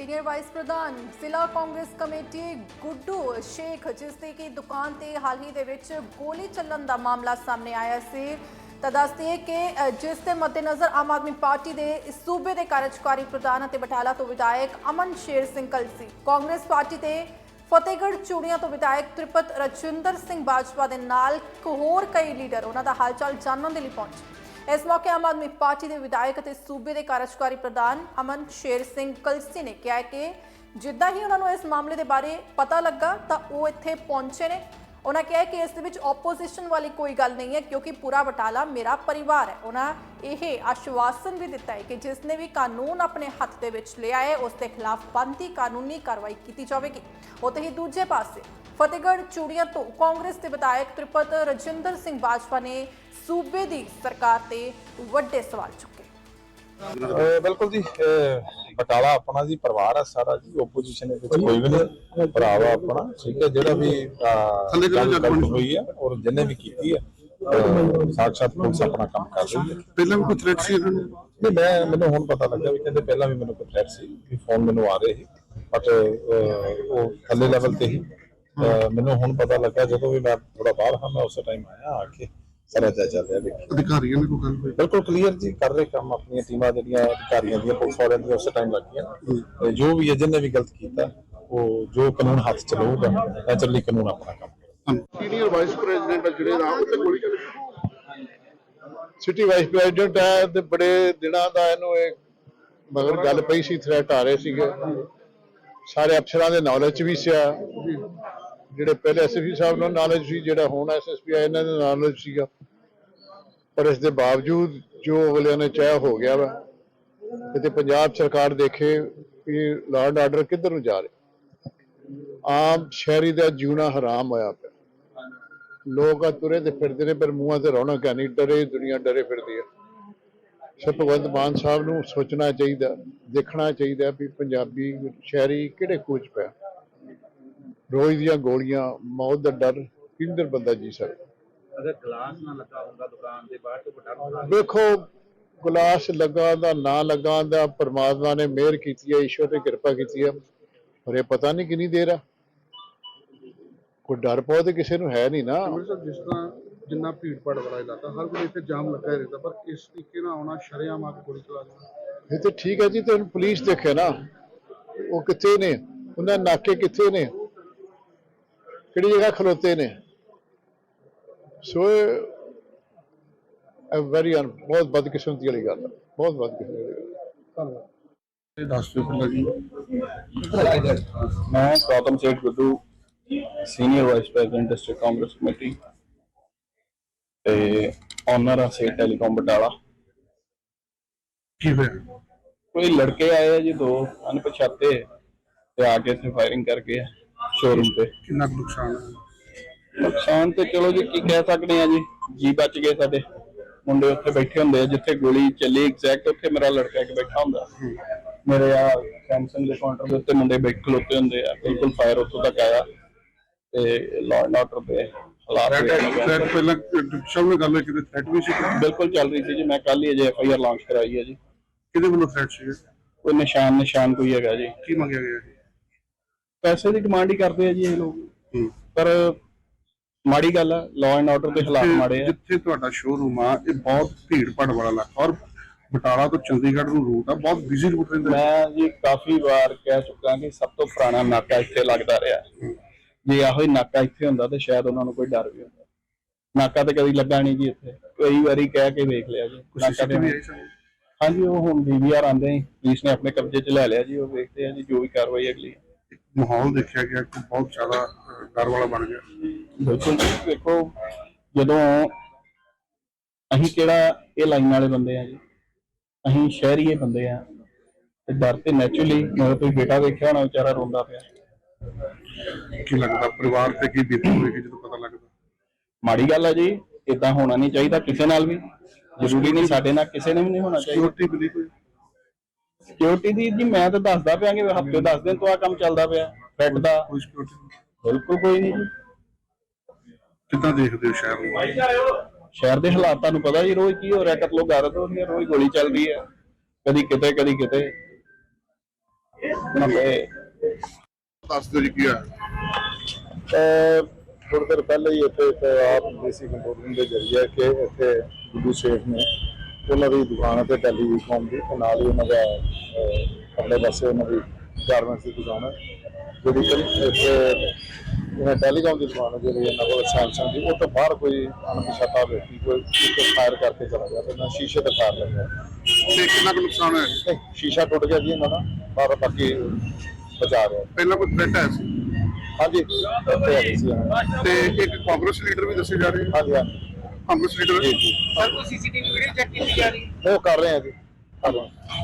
Senior vice ਪ੍ਰਧਾਨ ਜ਼ਿਲ੍ਹਾ Congress committee Guddu Sheikh, ਜਿਸ ਦੀ ਕਿ ਦੁਕਾਨ ਤੇ ਹਾਲ ਹੀ ਦੇ ਵਿੱਚ ਗੋਲੀ ਚੱਲਣ ਦਾ ਮਾਮਲਾ ਸਾਹਮਣੇ ਆਇਆ ਸੀ। ਤਾਂ ਦੱਸਦੇ ਕਿ ਜਿਸ ਦੇ ਮੱਦੇਨਜ਼ਰ ਆਮ ਆਦਮੀ ਪਾਰਟੀ ਦੇ ਸੂਬੇ ਦੇ ਕਾਰਜਕਾਰੀ ਪ੍ਰਧਾਨ ਅਤੇ ਬਟਾਲਾ ਤੋਂ ਵਿਧਾਇਕ ਅਮਨ ਸ਼ੇਰ ਸਿੰਘ ਕਲਸੀ ਕਾਂਗਰਸ ਪਾਰਟੀ ਤੇ ਫਤਿਹਗੜ੍ਹ ਚੂੜੀਆਂ ਤੋਂ ਵਿਧਾਇਕ ਤ੍ਰਿਪਤ ਰਜਿੰਦਰ ਸਿੰਘ ਬਾਜਵਾ ਦੇ ਨਾਲ ਹੋਰ ਕਈ ਲੀਡਰ, ਉਹਨਾਂ ਦਾ ਹਾਲਚਾਲ ਜਾਣਨ ਦੇ ਲਈ ਪਹੁੰਚੇ। ਇਸ ਮੌਕੇ ਆਮ ਆਦਮੀ ਪਾਰਟੀ ਦੇ ਵਿਧਾਇਕ ਅਤੇ ਸੂਬੇ ਦੇ ਕਾਰਜਕਾਰੀ ਪ੍ਰਧਾਨ ਅਮਨ ਸ਼ੇਰ ਸਿੰਘ ਕਲਸੀ ਨੇ ਕਿਹਾ ਕਿ ਜਿੱਦਾਂ ਹੀ ਉਹਨਾਂ ਨੂੰ ਇਸ ਮਾਮਲੇ ਦੇ ਬਾਰੇ ਪਤਾ ਲੱਗਾ ਤਾਂ ਉਹ ਇੱਥੇ ਪਹੁੰਚੇ ਨੇ। ਉਹਨਾਂ ਕਿਹਾ ਕਿ ਇਸ ਦੇ ਵਿੱਚ ਆਪੋਜੀਸ਼ਨ ਵਾਲੀ ਕੋਈ ਗੱਲ ਨਹੀਂ ਹੈ ਕਿਉਂਕਿ ਪੂਰਾ ਬਟਾਲਾ ਮੇਰਾ ਪਰਿਵਾਰ ਹੈ। ਉਹਨਾਂ ਇਹ ਆਸ਼ਵਾਸਨ ਵੀ ਦਿੱਤਾ ਹੈ ਕਿ ਜਿਸ ਨੇ ਵੀ ਕਾਨੂੰਨ ਆਪਣੇ ਹੱਥ ਦੇ ਵਿੱਚ ਲਿਆ ਹੈ, ਉਸ ਦੇ ਖਿਲਾਫ ਬਣਦੀ ਕਾਨੂੰਨੀ ਕਾਰਵਾਈ ਕੀਤੀ ਜਾਵੇਗੀ। ਉੱਥੇ ਹੀ ਦੂਜੇ ਪਾਸੇ ਫਤਿਹਗੜ੍ਹ ਚੂੜੀਆਂ ਤੋਂ ਕਾਂਗਰਸ ਦੇ ਵਿਧਾਇਕ ਤ੍ਰਿਪਤ ਰਜਿੰਦਰ ਸਿੰਘ ਬਾਜਵਾ ਨੇ ਸੂਬੇ ਦੀ ਸਰਕਾਰ ਤੇ ਵੱਡੇ ਸਵਾਲ ਚੁੱਕੇ। ਬਿਲਕੁਲ ਜੀ ਬਟਾਲਾ ਆਪਣਾ ਜੀ ਪਰਿਵਾਰ ਹੈ ਸਾਰਾ ਜੀ ਓਪੋਜੀਸ਼ਨ ਵਿੱਚ ਕੋਈ ਵੀ ਨਹੀਂ ਭਰਾਵਾ ਆਪਣਾ ਠੀਕ ਹੈ ਜਿਹੜਾ ਵੀ ਥੱਲੇ ਗੱਲ? ਹੋਈ ਹੈ ਔਰ ਜਿੰਨੇ ਵੀ ਕੀਤੀ ਹੈ ਅਹ, ਸਾਕਸ਼ਾਤ ਪੁਲਿਸ ਆਪਣਾ ਕੰਮ ਕਰ ਰਹੀ ਹੈ। ਪਹਿਲਾਂ ਵੀ ਕੋਈ ਥ੍ਰੈਟ ਸੀ ਇਹਨਾਂ ਨੂੰ? ਨਹੀਂ ਮੈਂ ਮੈਨੂੰ ਹੁਣ ਪਤਾ ਲੱਗਾ ਵੀ ਕਹਿੰਦੇ ਪਹਿਲਾਂ ਵੀ ਮੈਨੂੰ ਕੋਈ ਥ੍ਰੈਟ ਸੀ ਕਿ ਫੋਨ ਮੈਨੂੰ ਆ ਰਹੇ ਸੀ ਬਟ ਉਹ ਥੱਲੇ ਲੈਵਲ ਤੇ ਹੀ ਮੈਨੂੰ ਹੁਣ ਪਤਾ ਲੱਗਾ ਜਦੋਂ ਵੀ ਮੈਂ ਥੋੜਾ ਬਾਹਰ ਹਾਂ ਮੈਂ ਉਸੇ ਟਾਈਮ ਆਇਆ ਆ ਕੇ ਸਾਰਾ ਜਾਇਜ਼ਾ ਲਿਆ ਦੇਖਿਆ ਅਧਿਕਾਰੀਆਂ ਨੇ ਕੋਈ ਗੱਲ ਹੋਈ? ਬਿਲਕੁਲ ਕਲੀਅਰ ਜੀ ਕਰ ਰਹੇ ਕੰਮ ਆਪਣੀਆਂ ਟੀਮਾਂ ਜਿਹੜੀਆਂ ਅਧਿਕਾਰੀਆਂ ਦੀਆਂ ਪੁਲਿਸ ਵਾਲਿਆਂ ਦੀਆਂ ਉਸੇ ਟਾਈਮ ਲੱਗੀਆਂ। ਤੇ ਜੋ ਵੀ ਜਿਹਨੇ ਵੀ ਗਲਤ ਕੀਤਾ ਉਹ ਜੋ ਕਾਨੂੰਨ ਹੱਥ ਚ ਲਊਗਾ ਨੈਚੁਰਲੀ ਕਾਨੂੰਨ ਆਪਣਾ ਕੰਮ ਕਰੇਗਾ। ਸੀਨੀਅਰ ਵਾਈਸ ਪ੍ਰੈਜ਼ੀਡੈਂਟ ਜਿਹੜੇ ਰਾਮ ਤੇ ਗੋਲੀ ਚੱਲੀ। ਸਿਟੀ ਵਾਈਸ ਪ੍ਰੈਜ਼ੀਡੈਂਟ ਹੈ ਤੇ ਬੜੇ ਦਿਨਾਂ ਦਾ ਇਹਨੂੰ ਇਹ ਮਗਰ ਗੱਲ ਪਈ ਸੀ ਥ੍ਰੈਟ ਆ ਰਹੇ ਸੀਗੇ। ਸਾਰੇ ਅਫਸਰਾਂ ਦੇ ਨੌਲੇਜ ਵੀ ਸੀ ਜਿਹੜੇ ਪਹਿਲੇ ਐਸਪੀ ਸਾਹਿਬ ਨਾਲ ਨੌਲੇਜ ਸੀ, ਜਿਹੜਾ ਹੁਣ ਐਸਐਸਪੀ ਆ ਇਹਨਾਂ ਦਾ ਨੌਲੇਜ ਸੀਗਾ। ਪਰ ਇਸ ਦੇ ਬਾਵਜੂਦ ਜੋ ਅਗਲਿਆਂ ਨੇ ਚਾਹ ਹੋ ਗਿਆ ਵਾ ਕਿਤੇ ਪੰਜਾਬ ਸਰਕਾਰ ਦੇਖੇ ਕਿ ਲਾਅ ਐਂਡ ਆਰਡਰ ਕਿੱਧਰ ਨੂੰ ਜਾ ਰਿਹਾ। ਆਮ ਸ਼ਹਿਰੀ ਦਾ ਜਿਉਣਾ ਹਰਾਮ ਹੋਇਆ ਪਿਆ। ਲੋਕ ਆ ਤੁਰੇ ਤੇ ਫਿਰਦੇ ਨੇ, ਪਰ ਮੂੰਹਾਂ ਤੇ ਰੌਣਕ ਹੈ ਨਹੀਂ, ਡਰੇ ਦੁਨੀਆ ਡਰੇ ਫਿਰਦੀ ਹੈ। ਸੋ ਭਗਵੰਤ ਮਾਨ ਸਾਹਿਬ ਨੂੰ ਸੋਚਣਾ ਚਾਹੀਦਾ, ਦੇਖਣਾ ਚਾਹੀਦਾ ਵੀ ਪੰਜਾਬੀ ਸ਼ਹਿਰੀ ਕਿਹੜੇ ਕੋਚ ਪਿਆ। ਰੋਜ਼ ਦੀਆਂ ਗੋਲੀਆਂ ਮੌਤ ਦਾ ਡਰ ਕਿੰਦਰ ਬੰਦਾ ਜੀ ਸਕਦਾ ਅਗਰ ਗਲਾਸ ਨਾ ਲੱਗਾ ਹੁੰਦਾ ਦੁਕਾਨ ਦੇ ਬਾਹਰ ਤੇ ਵੱਡਾ ਨੁਕਸਾਨ? ਵੇਖੋ ਗਲਾਸ ਲੱਗਾ ਦਾ ਨਾ ਲੱਗਾ ਦਾ ਪਰਮਾਤਮਾ ਨੇ ਮਿਹਰ ਕੀਤੀ ਹੈ ਈਸ਼ਵਰ ਨੇ ਕਿਰਪਾ ਕੀਤੀ ਹੈ ਪਰ ਇਹ ਪਤਾ ਨਹੀਂ ਕਿੰਨੀ ਦੇਰ ਆ। ਕੋਈ ਡਰ ਪਾਉ ਤੇ ਕਿਸੇ ਨੂੰ ਹੈ ਨਹੀਂ ਨਾ। ਜਿਸ ਤਰ੍ਹਾਂ ਜਿੰਨਾ ਭੀੜ ਭਾੜ ਵਾਲਾ ਇਲਾਕਾ ਹਰ ਕੋਈ ਇੱਥੇ ਜਾਮ ਲੱਗਾ ਹੀ ਰਹਿੰਦਾ ਪਰ ਇਸ ਤਰੀਕੇ ਨਾਲ ਆਉਣਾ ਸ਼ਰੇਆਮ ਆ ਕੇ ਗੋਲੀ ਚਲਾ ਦੇਣਾ। ਇਹ ਤੇ ਠੀਕ ਹੈ ਜੀ ਤੇ ਹੁਣ ਪੁਲਿਸ ਦੇਖੇ ਨਾ ਉਹ ਕਿੱਥੇ ਨੇ? ਉਹਨਾਂ ਨਾਕੇ ਕਿੱਥੇ ਨੇ? ਕਿਹੜੀ ਜਗ੍ਹਾ ਖਲੋਤੇ ਨੇ? ਸੋ ਇਹ ਵੈਰੀ ਬਹੁਤ ਬਦਕਿਸਮਤੀ ਵਾਲੀ ਗੱਲ ਹੈ ਬਹੁਤ ਬਦਕਿਸਮਤੀ ਵਾਲੀ ਗੱਲ ਧੰਨਵਾਦ। ਇਹ ਦੱਸ ਦਿਓ ਪਹਿਲਾਂ ਜੀ। ਮੈਂ Gautam Seth Guddu senior vice president district Congress committee ਤੇ ਓਨਰ ਆ ਸੇਠ ਟੈਲੀਕਾਮ ਬਟਾਲਾ ਕੀ ਹੋਇਆ? ਕੋਈ ਲੜਕੇ ਆਏ ਆ ਜੀ ਦੋ ਅਣਪਛਾਤੇ ਤੇ ਆ ਕੇ ਇੱਥੇ ਫਾਇਰਿੰਗ ਕਰਕੇ ਸ਼ੋਰੂਮ ਤੇ। ਕਿੰਨਾ ਕੁ ਨੁਕਸਾਨ ਹੈ? ਨੁਕਸਾਨ ਤੇ ਚਲੋ ਜੀ ਕੀ ਕਹਿ ਸਕਦੇ ਆ ਜੀ? ਜੀ ਬਚ ਗਏ ਸਾਡੇ। ਮੁੰਡੇ ਉੱਥੇ ਬੈਠੇ ਹੁੰਦੇ ਆ ਜਿੱਥੇ ਗੋਲੀ ਚੱਲੀ ਐਗਜ਼ੈਕਟ ਉੱਥੇ ਮੇਰਾ ਲੜਕਾ ਇੱਕ ਬੈਠਾ ਹੁੰਦਾ। ਮੇਰੇ ਆ ਸੈਮਸੰਗ ਦੇ ਕਾਊਂਟਰ ਦੇ ਉੱਤੇ ਮੁੰਡੇ ਬੈਠ ਖਲੋਤੇ ਹੁੰਦੇ ਆ ਬਿਲਕੁਲ ਫਾਇਰ ਉੱਥੋਂ ਤੱਕ ਆਇਆ। ਤੇ ਲਾਅ ਐਂਡ ਆਰਡਰ ਦੇ ਹਾਲਾਤ। ਥ੍ਰੈਟ ਪਹਿਲਾਂ ਸਭ ਨੇ ਗੱਲ ਹੋਈ ਕਿ ਥ੍ਰੈਟ ਵੀ ਸੀ ਬਿਲਕੁਲ ਚੱਲ ਰਹੀ ਸੀ ਜੀ ਮੈਂ ਕੱਲ ਹੀ ਅਜੇ ਐਫ ਆਈ ਆਰ ਲਾਂਚ ਕਰਾਈ ਹੈ ਜੀ। ਕਿਹਦੇ ਵੱਲੋਂ ਥ੍ਰੈਟ ਸੀ ਕੋਈ ਨਿਸ਼ਾਨ ਨਿਸ਼ਾਨ ਕੋਈ ਹੈਗਾ ਜੀ। ਕੀ ਮੰਗਿਆ ਗਿਆ ਸੀ ਪੈਸੇ ਦੀ ਡਿਮਾਂਡ ਹੀ ਕਰਦੇ ਆ ਜੀ ਇਹ ਲੋਕ। ਪਰ ਮਾੜੀ ਗੱਲ ਆ ਲਾਅ ਐਂਡ ਆਰਡਰ ਦੇ ਹਾਲਾਤ ਮਾੜੇ ਆ। ਜਿੱਥੇ ਤੁਹਾਡਾ ਸ਼ੋਰੂਮ ਆ ਇਹ ਬਹੁਤ ਭੀੜ ਭਾੜ ਵਾਲਾ ਇਲਾਕਾ ਔਰ ਬਟਾਲਾ ਤੋਂ ਚੰਡੀਗੜ੍ਹ ਨੂੰ ਰੂਟ ਆ ਬਹੁਤ ਬਿਜ਼ੀ ਰੂਟ ਰਹਿੰਦਾ। ਮੈਂ ਜੀ ਕਾਫੀ ਵਾਰ ਕਹਿ ਚੁੱਕਾ ਕਿ ਸਭ ਤੋਂ ਪੁਰਾਣਾ ਨਾਕਾ ਇੱਥੇ ਲੱਗਦਾ ਰਿਹਾ। ਜੇ ਇਹੋ ਹੀ ਨਾਕਾ ਇੱਥੇ ਹੁੰਦਾ ਤੇ ਸ਼ਾਇਦ ਉਹਨਾਂ ਨੂੰ ਕੋਈ ਡਰ ਵੀ ਹੁੰਦਾ। ਨਾਕਾ ਤੇ ਕਦੀ ਲੱਗਾ ਨਹੀਂ ਜੀ ਇੱਥੇ। ਕਈ ਵਾਰੀ ਕਹਿ ਕੇ ਵੇਖ ਲਿਆ ਜੀ ਨਾਕਾ ਤੇ ਹਾਂਜੀ ਉਹ ਹੁਣ ਡੀਵੀਆਰ ਆਂਦੇ ਪੁਲਿਸ ਨੇ ਆਪਣੇ ਕਬਜ਼ੇ 'ਚ ਲੈ ਲਿਆ ਜੀ ਉਹ ਵੇਖਦੇ ਆ ਜੀ ਜੋ ਵੀ ਕਾਰਵਾਈ ਅਗਲੀ ਮਾਹੌਲ ਦੇਖਿਆ ਗਿਆ ਕਿ ਬਹੁਤ ਜ਼ਿਆਦਾ ਡਰ ਵਾਲਾ ਬਣ ਗਿਆ। ਬਿਲਕੁਲ ਜੀ ਵੇਖੋ ਜਦੋਂ ਅਸੀਂ ਕਿਹੜਾ ਇਹ ਲਾਈਨ ਵਾਲੇ ਬੰਦੇ ਆ ਜੀ ਅਸੀਂ ਸ਼ਹਿਰੀਏ ਬੰਦੇ ਆ ਤੇ ਡਰ ਤੇ ਨੈਚੁਰਲੀ ਮੇਰਾ ਕੋਈ ਬੇਟਾ ਵੇਖਿਆ ਹੋਣਾ ਵਿਚਾਰਾ ਰੋਂਦਾ ਪਿਆ। ਕੀ ਲੱਗਦਾ ਪਰਿਵਾਰ ਤੇ ਕੀ ਬੀਤੀ ਹੋਵੇਗੀ ਜਦੋਂ ਪਤਾ ਲੱਗਦਾ? ਮਾੜੀ ਗੱਲ ਆ ਜੀ ਇਦਾਂ ਹੋਣਾ ਨਹੀਂ ਚਾਹੀਦਾ ਕਿਸੇ ਨਾਲ ਵੀ। ਜ਼ਰੂਰੀ ਨਹੀਂ ਸਾਡੇ ਨਾਲ ਕਿਸੇ ਨੇ ਵੀ ਨਹੀਂ ਹੋਣਾ ਚਾਹੀਦਾ। ਸਿਕਿਉਰਿਟੀ ਕੋਈ? ਸਿਕਿਉਰਿਟੀ ਦੀ ਜੀ ਮੈਂ ਤਾਂ ਦੱਸਦਾ ਪਿਆ ਕਿ ਹਫ਼ਤੇ 10 ਦਿਨ ਤੋਂ ਆ ਕੰਮ ਚੱਲਦਾ ਪਿਆ ਫੈਟ ਦਾ। ਕੋਈ ਸਿਕਿਉਰਿਟੀ ਬਿਲਕੁਲ ਕੋਈ ਨਹੀਂ ਜੀ। ਕਿੱਦਾਂ ਦੇਖਦੇ ਹੋ ਸ਼ਹਿਰ ਨੂੰ? ਸ਼ਹਿਰ ਦੇ ਹਾਲਾਤ ਤੁਹਾਨੂੰ ਪਤਾ ਜੀ ਰੋਜ਼ ਕੀ ਹੋ ਰਿਹਾ ਕਤਲੋ ਗਾਰਤ ਹੋ ਰਹੀ ਹੈ ਰੋਜ਼ ਗੋਲੀ ਚੱਲ ਰਹੀ ਹੈ ਕਦੀ ਕਿਤੇ ਕਦੀ ਕਿਤੇ। ਹਮਲੇ ਦੱਸ ਦਿਓ ਜੀ ਕੀ ਆ ਥੋੜੀ ਦੇਰ ਪਹਿਲੇ ਹੀ ਇੱਥੇ ਇੱਕ ਆਪ ਦੇਸੀ ਕੰਟਰੋਲ ਰੂਮ ਦੇ ਜਰੀਏ ਕਿ ਇੱਥੇ ਗੁੱਡੂ ਸ਼ੇਖ ਨੇ ਉਹਨਾਂ ਦੀ ਦੁਕਾਨ ਤੇ ਟੈਲੀਕਾਮ ਦੀ ਤੇ ਨਾਲ ਹੀ ਉਹਨਾਂ ਦਾ ਅਗਲੇ ਪਾਸੇ ਉਹਨਾਂ ਦੀ ਗਾਰਮੈਂਟਸ ਦੀ ਦੁਕਾਨ ਹੈ ਜਿਹੜੀ ਕਿ ਇੱਥੇ ਇਹਨਾਂ ਟੈਲੀਕਾਮ ਦੀ ਦੁਕਾਨ ਹੈ ਜਿਹੜੀ ਇਹਨਾਂ ਕੋਲ ਸੈਮਸੰਗ ਦੀ ਉਹ ਤੋਂ ਬਾਹਰ ਕੋਈ ਅਣਪਛਾਤਾ ਵਿਅਕਤੀ ਕੋਈ ਇੱਕ ਫਾਇਰ ਕਰਕੇ ਚਲਾ ਗਿਆ ਤੇ ਨਾ ਸ਼ੀਸ਼ੇ ਤੇ ਫਾਇਰ ਲੱਗਿਆ। ਤੇ ਕਿੰਨਾ ਕੁ ਨੁਕਸਾਨ ਹੋਇਆ? ਸ਼ੀਸ਼ਾ ਟੁੱਟ ਗਿਆ ਜੀ ਇਹਨਾਂ ਦਾ ਪਰ ਬਾਕੀ ਬਚਾ ਰਿਹਾ। ਪਹਿਲਾਂ ਕੋਈ ਥ੍ਰੈਟ ਆਇਆ ਸੀ? ਹਾਂਜੀ ਹਾਂ। ਤੇ ਇੱਕ ਕਾਂਗਰਸ ਲੀਡਰ ਵੀ ਦੱਸੇ ਜਾ ਰਹੇ। ਹਾਂਜੀ ਹਾਂਜੀ। ਕਾਂਗਰਸ ਲੀਡਰ ਜੀ ਜੀ। ਸਰ ਕੋਈ ਸੀਸੀਟੀਵੀ ਵੀਡੀਓ ਚੈੱਕ ਕੀਤੀ ਜਾ ਰਹੀ ਹੈ। ਉਹ ਕਰ ਰਹੇ ਆ ਜੀ। ਕਰ ਰਹੇ ਹਾਂ